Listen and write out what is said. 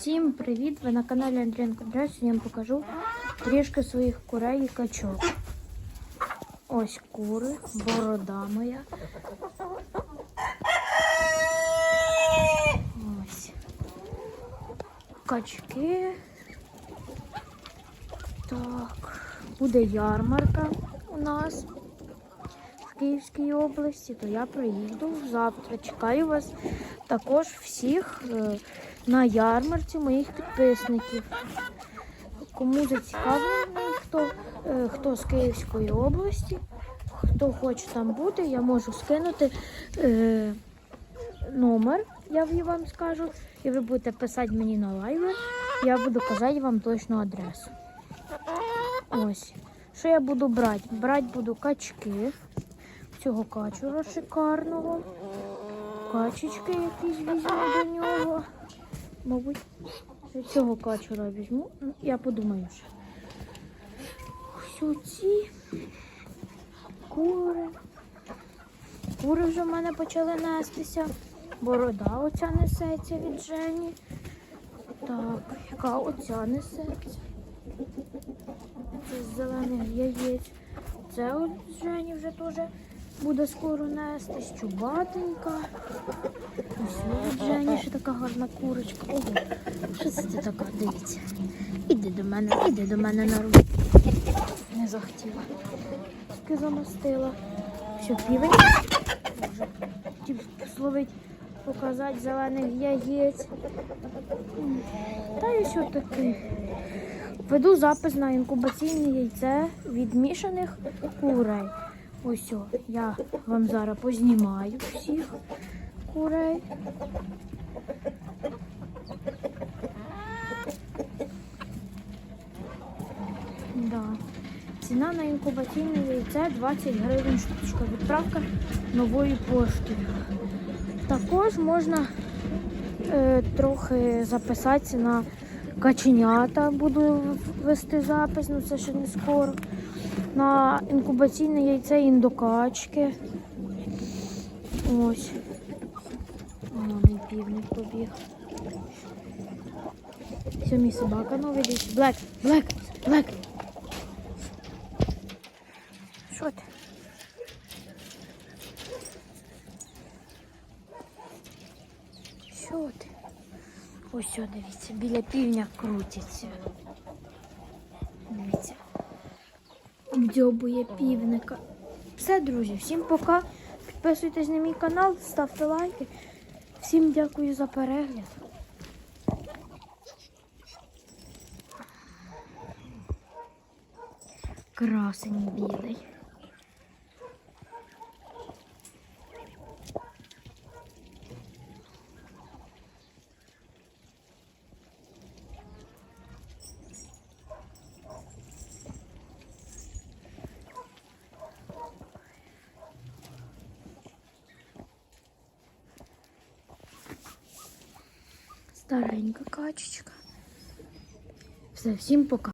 Всім привіт! Ви на каналі Андрієнко Дрес. Я вам покажу трішки своїх курей і качок. Ось кури, борода моя. Ось. Качки. Так, буде ярмарка у нас Київській області, то я приїду завтра. Чекаю вас також всіх е, на ярмарці моїх підписників. Кому зацікавлений, хто, е, хто з Київської області, хто хоче там бути, я можу скинути е, номер, я вам скажу, і ви будете писати мені на лайвер, я буду казати вам точну адресу. Ось. Що я буду брати? Брати буду качки. Цього качура шикарного. Качечки якісь візьму до нього. Мабуть, цього качура візьму. Ну, Я подумаю ще. Ось ці кури. Кури вже в мене почали нестися. Борода оця несеться від Жені. Так, яка оця несеться. Це з зелених яєць. Це от Жені вже теж буде скоро нестись. Чубатенька. Ось від Жені ще така гарна курочка. Ого, що це ти така? Дивіться. Іди до мене, іди до мене на руку. Не захотіла. Тільки замостила. Все, півень. Боже, хотів словить, показати зелених яєць. Та і що таке? Веду запис на інкубаційне яйце від мішаних курей. Ось я вам зараз познімаю всіх курей. Да. Ціна на інкубаційне яйце 20 гривень штучка. Відправка новою поштою. Також можна е, трохи записатися на каченята. Буду вести запис, ну це ще не скоро. На інкубаційне яйце індокачки. Ось. О, мій півник побіг. Все, мій собака новий десь. Блек, блек, блек. Що ти? Що ти? Ось, дивіться, біля півня крутиться. Дивіться. Дзьобує півника. Все, друзі, всім пока. Підписуйтесь на мій канал, ставте лайки. Всім дякую за перегляд. Красень білий. Старенька качечка. Все, пока.